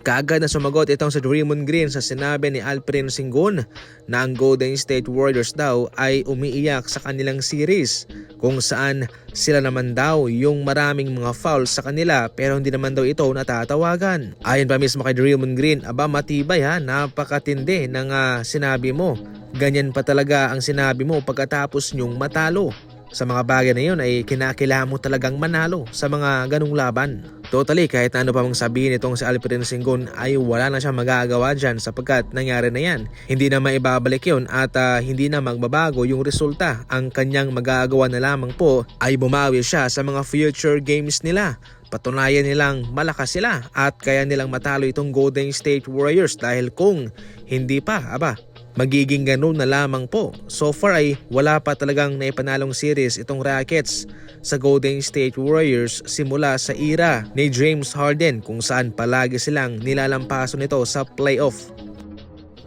Kaagad na sumagot itong si Draymond Green sa sinabi ni Alperen Sengun na ang Golden State Warriors daw ay umiiyak sa kanilang series kung saan sila naman daw yung maraming mga foul sa kanila pero hindi naman daw ito natatawagan. Ayon pa mismo kay Draymond Green, aba matibay ha, napakatindi ng ah, sinabi mo. Ganyan pa talaga ang sinabi mo pagkatapos nyong matalo. Sa mga bagay na yun ay kinakailangan mo talagang manalo sa mga ganong laban. Totally, kahit ano pa mang sabihin itong si Alfred Sengun ay wala na siyang magagawa dyan sapagkat nangyari na yan. Hindi na maibabalik yun at ah, hindi na magbabago yung resulta. Ang kanyang magagawa na lamang po ay bumawi siya sa mga future games nila. Patunayan nilang malakas sila at kaya nilang matalo itong Golden State Warriors dahil kung hindi pa, aba, magiging ganun na lamang po. So far ay wala pa talagang naipanalong series itong Rockets sa Golden State Warriors simula sa era ni James Harden kung saan palagi silang nilalampaso nito sa playoff.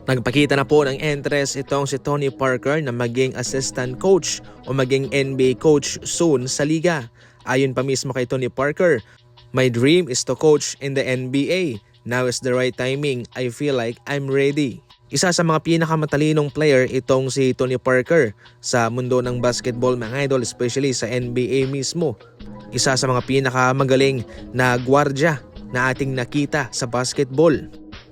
Nagpakita na po ng interest itong si Tony Parker na maging assistant coach o maging NBA coach soon sa liga. Ayon pa mismo kay Tony Parker, My dream is to coach in the NBA. Now is the right timing. I feel like I'm ready. Isa sa mga pinakamatalinong player itong si Tony Parker sa mundo ng basketball mga idol especially sa NBA mismo. Isa sa mga pinakamagaling na gwardya na ating nakita sa basketball.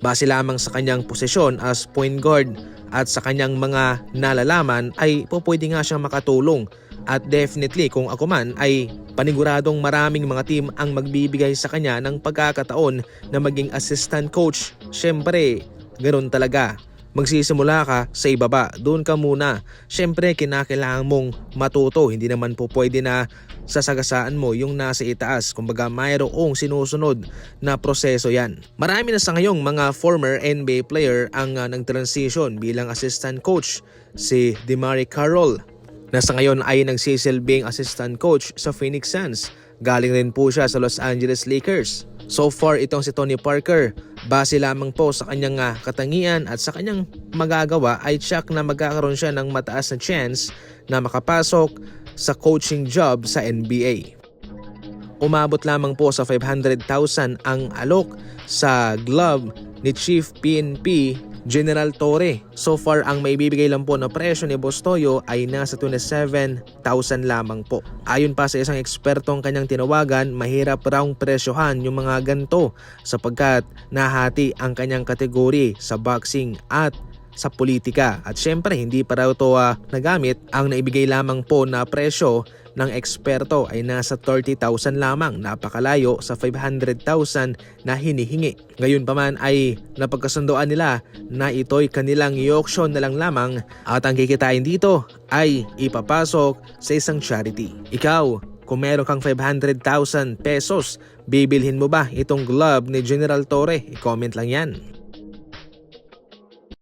Base lamang sa kanyang posisyon as point guard at sa kanyang mga nalalaman ay po pwede nga siyang makatulong at definitely kung ako man ay paniguradong maraming mga team ang magbibigay sa kanya ng pagkakataon na maging assistant coach. Siyempre, ganoon talaga. Magsisimula ka sa ibaba, doon ka muna. Siyempre, kinakailangan mong matuto. Hindi naman po pwede na sasagasaan mo yung nasa itaas. Kumbaga, mayroong sinusunod na proseso yan. Marami na sa ngayong mga former NBA player ang uh, nag-transition bilang assistant coach. Si Demary Carroll, na sa ngayon ay nagsisilbing assistant coach sa Phoenix Suns. Galing rin po siya sa Los Angeles Lakers. So far itong si Tony Parker, base lamang po sa kanyang ah, katangian at sa kanyang magagawa ay tsak na magkakaroon siya ng mataas na chance na makapasok sa coaching job sa NBA. Umabot lamang po sa 500,000 ang alok sa glove ni Chief PNP General Torre. So far, ang may bibigay lang po na presyo ni Bostoyo ay nasa 27,000 lamang po. Ayon pa sa isang ekspertong kanyang tinawagan, mahirap raw presyohan yung mga ganto sapagkat nahati ang kanyang kategori sa boxing at sa politika. At syempre, hindi pa raw ito ah, nagamit. Ang naibigay lamang po na presyo ng eksperto ay nasa 30,000 lamang, napakalayo sa 500,000 na hinihingi. Ngayon pa man ay napagkasundoan nila na ito'y kanilang i-auction na lang lamang at ang kikitain dito ay ipapasok sa isang charity. Ikaw, kung meron kang 500,000 pesos, bibilhin mo ba itong glove ni General Torre? I-comment lang yan.